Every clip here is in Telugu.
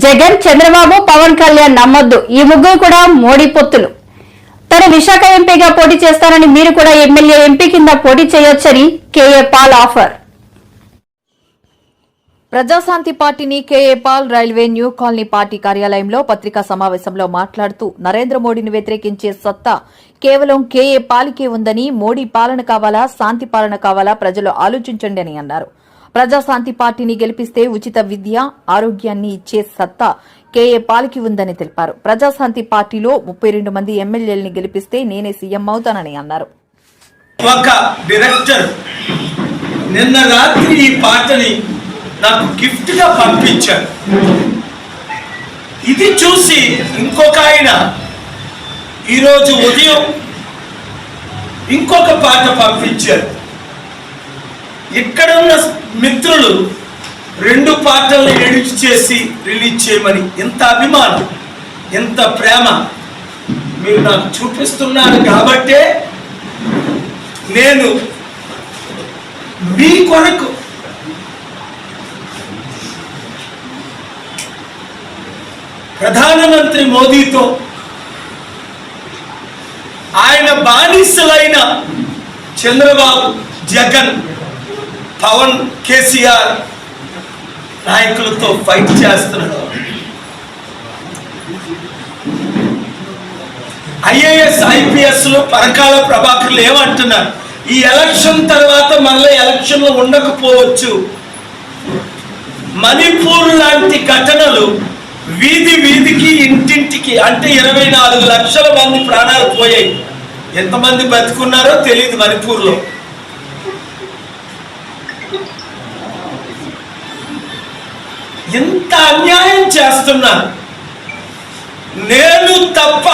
జగన్ చంద్రబాబు పవన్ కళ్యాణ్ నమ్మొద్దు. ఈ ముగ్గురు కూడా మోడీ పొత్తులు. తన విశాఖ ఎంపీగా పోటీ చేస్తానని మీరు కూడా ఎమ్మెల్యే ఎంపీ కింద పోటీ చేయొచ్చని కేఏ పాల్ ఆఫర్. ప్రజాశాంతి పార్టీని K A Paul railway new colony party కార్యాలయంలో పత్రికా సమావేశంలో మాట్లాడుతూ నరేంద్ర మోడీని వ్యతిరేకించే సత్తా కేవలం కేఏ పాలికే ఉందని మోడీ పాలన కావాలా శాంతి పాలన కావాలా ప్రజలు ఆలోచించండి అని అన్నారు. ప్రజాశాంతి పార్టీని గెలిపిస్తే ఉచిత విద్య ఆరోగ్యాన్ని ఇచ్చే సత్తా కేఏ పాలికి ఉందని తెలిపారు. ప్రజాశాంతి పార్టీలో ముప్పై రెండు మంది ఎమ్మెల్యేలని గెలిపిస్తే నేనే సీఎం అవుతానని అన్నారు. ఒక డైరెక్టర్ నిన్న రాత్రి ఈ పాటని నాకు గిఫ్ట్గా పంపించాడు. ఇది చూసి ఇంకొక ఆయన ఈరోజు ఉదయం ఇంకొక పాట పంపించారు. ఇక్కడ ఉన్న మిత్రులు రెండు పాటల్ని ఎడిట్ చేసి రిలీజ్ చేయమని ఎంత అభిమానం ఎంత ప్రేమ మీరు నాకు చూపిస్తున్నారు కాబట్టే నేను మీ కొరకు ప్రధానమంత్రి మోదీతో ఆయన బానిసలైన చంద్రబాబు జగన్ పవన్ కేసీఆర్ నాయకులతో ఫైట్ చేస్తున్నాడు. ఐఏఎస్ ఐపీఎస్లో పరకాల ప్రభాకర్లు ఏమంటున్నారు ఈ ఎలక్షన్ తర్వాత మళ్ళీ ఎలక్షన్లు ఉండకపోవచ్చు. మణిపూర్ లాంటి ఘటనలు వీధి వీధికి ఇంటింటికి అంటే ఇరవై నాలుగు లక్షల మంది ప్రాణాలు పోయాయి. ఎంతమంది బతుకున్నారో తెలియదు మణిపూర్లో. ఎంత అన్యాయం చేస్తున్నారు నేను తప్ప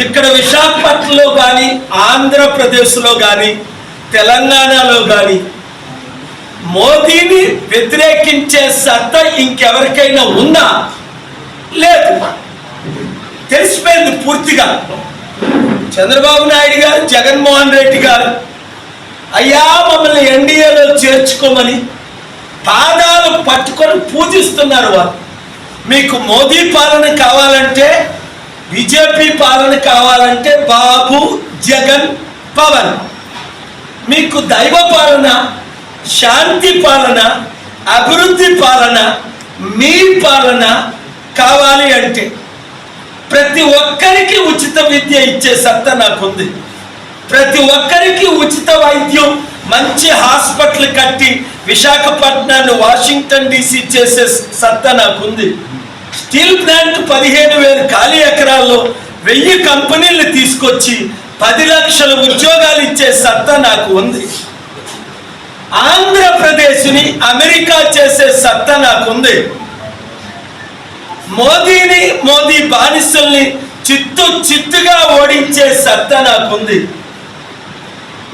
ఇక్కడ విశాఖపట్నంలో కానీ ఆంధ్రప్రదేశ్లో కానీ తెలంగాణలో కానీ మోదీని వ్యతిరేకించే సత్తా ఇంకెవరికైనా ఉందా? లేదు. తెలిసిపోయింది పూర్తిగా. చంద్రబాబు నాయుడు గారు జగన్మోహన్ రెడ్డి గారు అయ్యా మమ్మల్ని ఎన్డీఏలో చేర్చుకోమని పాదాలు పట్టుకొని పూజిస్తున్నారు వారు. మీకు మోదీ పాలన కావాలంటే బీజేపీ పాలన కావాలంటే బాబు జగన్ పవన్. మీకు దైవ పాలన శాంతి పాలన అభివృద్ధి పాలన మీ పాలన కావాలి అంటే ప్రతి ఒక్కరికి ఉచిత విద్య ఇచ్చే సత్తా నాకుంది. ప్రతి ఒక్కరికి ఉచిత వైద్యం మంచి హాస్పిటల్ కట్టి విశాఖపట్నాన్ని వాషింగ్టన్ డీసీ చేసే సత్తా నాకుంది. స్టీల్ ప్లాంట్ పదిహేను వేల ఖాళీ ఎకరాల్లో వెయ్యి కంపెనీలు తీసుకొచ్చి పది లక్షల ఉద్యోగాలు ఇచ్చే సత్తా నాకు ఉంది. ఆంధ్రప్రదేశ్ని అమెరికా చేసే సత్తా నాకుంది. మోదీని మోదీ బానిసల్ని చిత్తు చిత్తుగా ఓడించే సత్తా నాకుంది.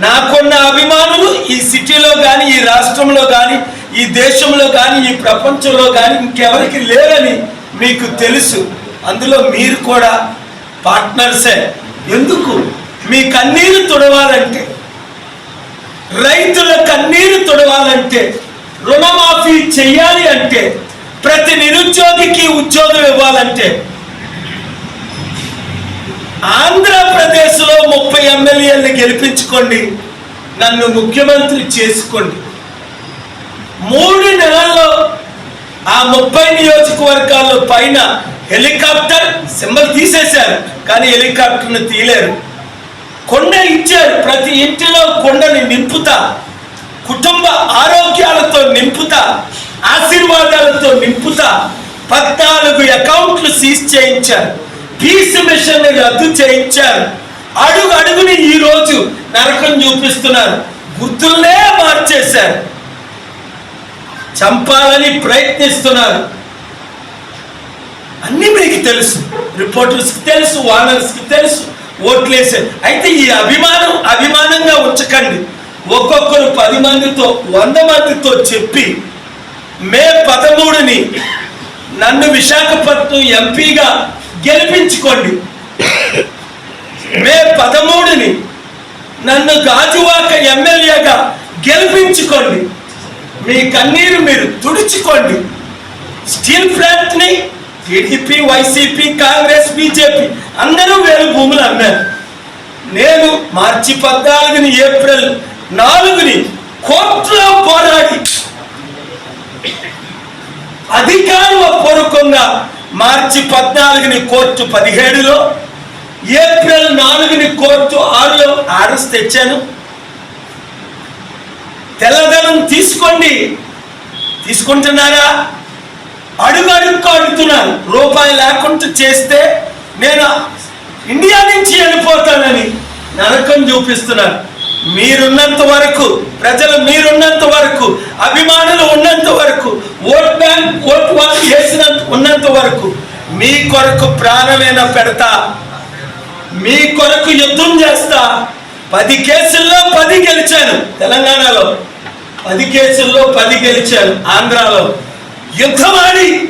నాకున్న అభిమానులు ఈ సిటీలో కానీ ఈ రాష్ట్రంలో కానీ ఈ దేశంలో కానీ ఈ ప్రపంచంలో కానీ ఇంకెవరికి లేరని మీకు తెలుసు. అందులో మీరు కూడా పార్ట్నర్సే. ఎందుకు? మీ కన్నీరు తుడవాలంటే రైతుల కన్నీరు తుడవాలంటే రుణమాఫీ చెయ్యాలి అంటే ప్రతి నిరుద్యోగికి ఉద్యోగం ఇవ్వాలంటే ఆంధ్రప్రదేశ్లో ముప్పై ఎమ్మెల్యేలను గెలిపించుకోండి నన్ను ముఖ్యమంత్రి చేసుకోండి. మూడు నెలల్లో ఆ ముప్పై నియోజకవర్గాల పైన హెలికాప్టర్ సింబల్ తీసేశారు కానీ హెలికాప్టర్ని తీయలేరు. కొండ ఇచ్చారు ప్రతి ఇంటిలో కొండని నింపుతా కుటుంబ ఆరోగ్యాలతో నింపుతా ఆశీర్వాదాలతో నింపుతా పద్నాలుగు అకౌంట్లు సీజ్ చేయించారు. పీస్ మిషన్ రద్దు చేయించారు. అడుగు అడుగుని ఈ రోజు నరకం చూపిస్తున్నారు. గుర్తులనే మార్చేశారు. చంపాలని ప్రయత్నిస్తున్నారు. అన్ని మీకు తెలుసు. రిపోర్టర్స్కి తెలుసు వానర్స్కి తెలుసు ఓట్లేసారు అయితే ఈ అభిమానం అభిమానంగా ఉంచకండి. ఒక్కొక్కరు పది మందితో వంద మందితో చెప్పి మే పదమూడుని నన్ను విశాఖపట్నం ఎంపీగా గెలిపించుకోండి. మే పదమూడుని నన్ను గాజువాక ఎమ్మెల్యేగా గెలిపించుకోండి. మీ కన్నీరు మీరు తుడుచుకోండి. స్టీల్ ప్లాంట్ని టీడీపీ వైసీపీ కాంగ్రెస్ బీజేపీ అందరూ వేరు భూములు అమ్మారు. నేను మార్చి పద్నాలుగుని ఏప్రిల్ నాలుగుని కోర్టులో పోరాడి అధికారుల పూర్వకంగా మార్చి పద్నాలుగుని కోర్టు పదిహేడులో ఏప్రిల్ నాలుగుని కోర్టు ఆరులో ఆర్డర్స్ తెచ్చాను. తెల్లదనం తీసుకోండి. తీసుకుంటున్నారా? అడుగు అడుగు అడుగుతున్నాను. రూపాయి లేకుండా చేస్తే నేను ఇండియా నుంచి వెళ్ళిపోతానని నరకం చూపిస్తున్నాను. మీరున్నంత వరకు ప్రజలు మీరున్నంత వరకు అభిమానులు ఉన్నంత వరకు ఓట్ బ్యాంక్ ఓట్ వాళ్ళు చేసిన ఉన్నంత వరకు మీ కొరకు ప్రాణమైన పెడతా? మీ కొరకు యుద్ధం చేస్తా? పది కేసుల్లో పది గెలిచాను తెలంగాణలో. పది కేసుల్లో పది గెలిచాను ఆంధ్రాలో. యుద్ధమాడి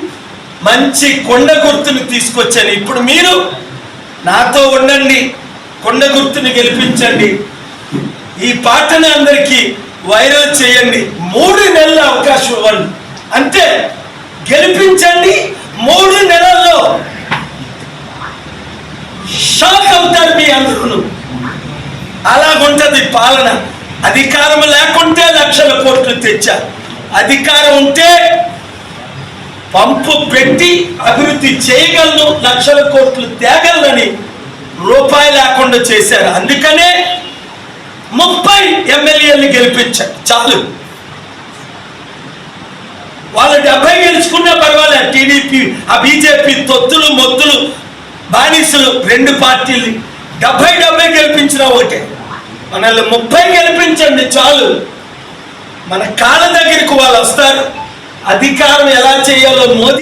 మంచి కొండ గుర్తుని తీసుకొచ్చాను. ఇప్పుడు మీరు నాతో ఉండండి కొండ గుర్తుని గెలిపించండి. ఈ పాటను అందరికీ వైరల్ చేయండి. మూడు నెలల అవకాశం ఇవ్వండి. అంతే గెలిపించండి మూడు నెలల్లో. షాక్ అవుతారు మీ అందరూ. అలాగుంటది పాలన. అధికారం లేకుంటే లక్షల కోట్లు తెచ్చారు అధికారం ఉంటే పంపు పెట్టి అభివృద్ధి చేయగలను లక్షల కోట్లు తేగలనని రూపాయి లేకుండా చేశారు. అందుకనే ముప్పై ఎమ్మెల్యేలు గెలిపించారు చాలు. వాళ్ళు డెబ్బై గెలుచుకున్నా పర్వాలేదు టీడీపీ ఆ బీజేపీ తొత్తులు మొత్తులు బానిసలు రెండు పార్టీలు డెబ్బై డెబ్బై గెలిపించిన ఒకటే మనల్ని ముప్పై గెలిపించండి చాలు. మన కాళ్ళ దగ్గరికి వాళ్ళు వస్తారు. అధికారం ఎలా చేయాలో మోదీ